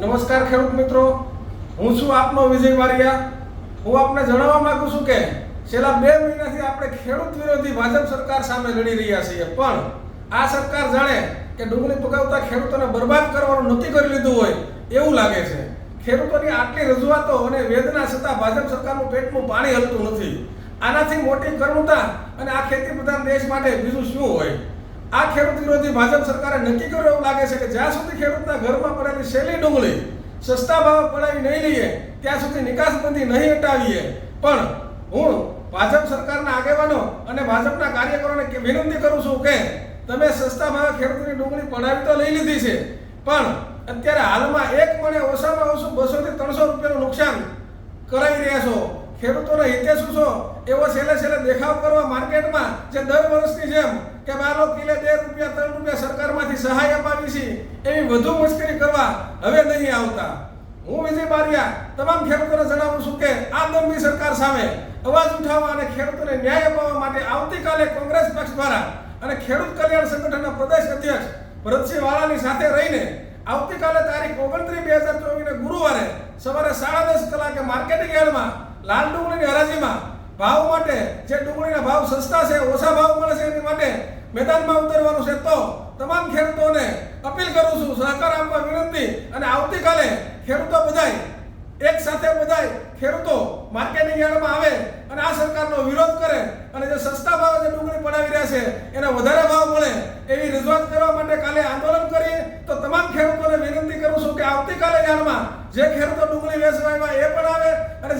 નમસ્કાર ખેડૂત મિત્રો. હું છું આપનો વિજય બારિયા હું આપને જણાવવા માંગુ છું કે છેલ્લા બે મહિનાથી આપણે ખેડૂત વિરોધી ભાજપ સરકાર સામે લડી રહ્યા છીએ. પણ આ સરકાર જાણે કે ડુંગળી પકાવતા ખેડૂતોને બરબાદ કરવાનું નક્કી કરી લીધું હોય એવું લાગે છે. ખેડૂતોની આટલી રજૂઆતો અને વેદના છતાં ભાજપ સરકારનું પેટનું પાણી હલતું નથી. આનાથી મોટી કરુણતા અને આ ખેતી પ્રધાન દેશ માટે બીજું શું હોય? આ ખેડૂત વિરોધી ભાજપ સરકારે નક્કી કર્યું એવું લાગે છે કે જ્યાં સુધી ખેડૂતના ઘરમાં પડેલી શેલી ડુંગળી સસ્તા ભાવે પડાવી નહીં લઈએ, ત્યાં સુધી નિકાસબંધી નહીં હટાવીએ. પણ હું ભાજપ સરકારના આગેવાનો અને ભાજપના કાર્યકરોને વિનંતી કરું છું કે તમે સસ્તા ભાવે ખેડૂતની ડુંગળી પડાવી તો લઈ લીધી છે, પણ અત્યારે હાલમાં એક મણે ઓછામાં ઓછું બસો થી ત્રણસો રૂપિયાનું નુકસાન કરાવી રહ્યા છો. ખેડૂતોને હિતે શું છો? એવો છેલ્લે છેલ્લે દેખાવ કરવા માર્કેટમાં જે દર વર્ષની જેમ કે બારો કિલે, બે રૂપિયા, ત્રણ રૂપિયા સરકારમાંથી સહાય અપાવી છે, એવી વધુ મુશ્કેલી કરવા હવે નહીં આવતા. હું વિજય બારિયા, તમામ ખેડૂતોને જણાવું છું કે આ દમની સરકાર સામે અવાજ ઉઠાવવા અને ખેડૂતોને ન્યાય અપાવવા માટે આવતીકાલે કોંગ્રેસ પક્ષ દ્વારા અને ખેડૂત કલ્યાણ સંગઠનના પ્રદેશ અધ્યક્ષ ભરતસિંહ વાળાની સાથે રહીને આવતીકાલે તારીખ ઓગણત્રીસ, બે હજાર ચોવીસને ગુરુવારે સવારે સાડા દસ કલાકે માર્કેટિંગ યાર્ડમાં લાલ ડુંગળીની હરાજીમાં ભાવ માટે જે ડુંગળીના ભાવ સસ્તા છે, ઓછા ભાવ મળે છે એની માટે મેદાનમાં ઉતરવાનું છે. તો તમામ ખેડૂતોને અપીલ કરું છું, સહકાર આપવા વિનંતી અને આવતીકાલે ખેડૂતો બધાય, એક સાથે બધાય ખેડૂતો માર્કેટિંગ યાર્ડમાં આવે અને આ સરકારનો વિરોધ કરે અને જે સસ્તા ભાવે જે ડુંગળી પડાવી રહ્યા છે, એને વધારે ભાવ મળે એવી રજૂઆત કરવા માટે કાલે આંદોલન કરીએ. તો તમામ ખેડૂતોને વિનંતી કરું છું કે આવતીકાલે યાર્ડમાં જે ખેડૂતો ડુંગળી વેચવા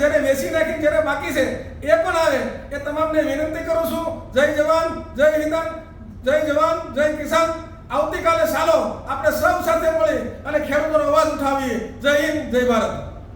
જેને વેચી નાખી જેને બાકી છે, એ પણ આવે. એ તમામને વિનંતી કરું છું. જય જવાન, જય વિધાન જય જવાન, જય કિસાન. આવતીકાલે ચાલો, આપણે સૌ સાથે મળી અને ખેડૂતોનો અવાજ ઉઠાવીએ. જય હિન્દ, જય ભારત.